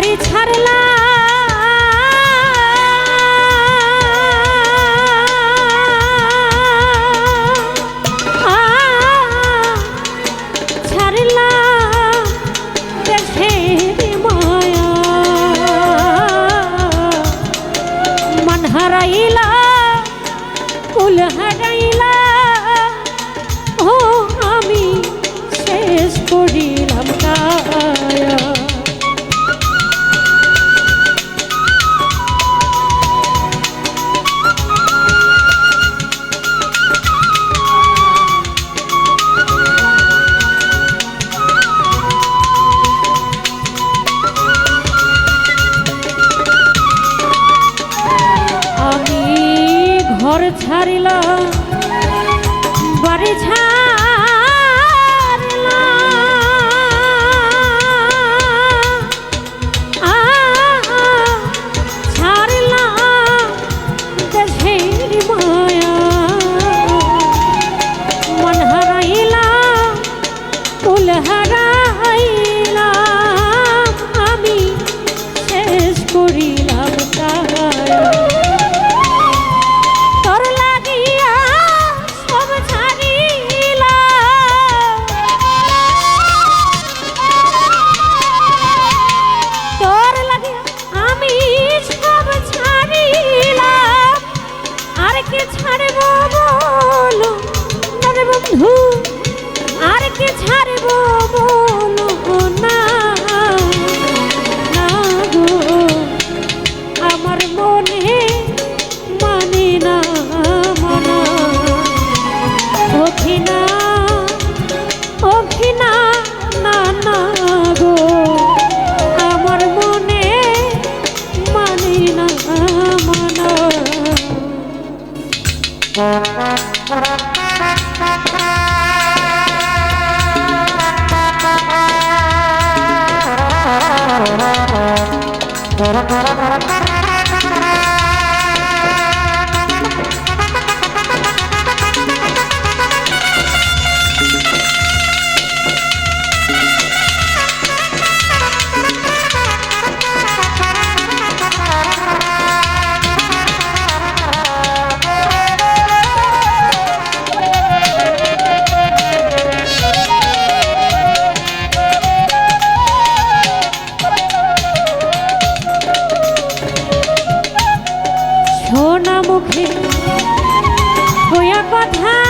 ঘরে ছাড়লা হারিল বাড়ি ছা কি ছাড়ব বলো? বন্ধু। ছাড়ব Thank you. হইয়া কথা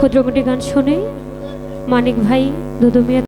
ক্ষুদ্রমণি গান শুনে মানিক ভাই দুদুমিয়া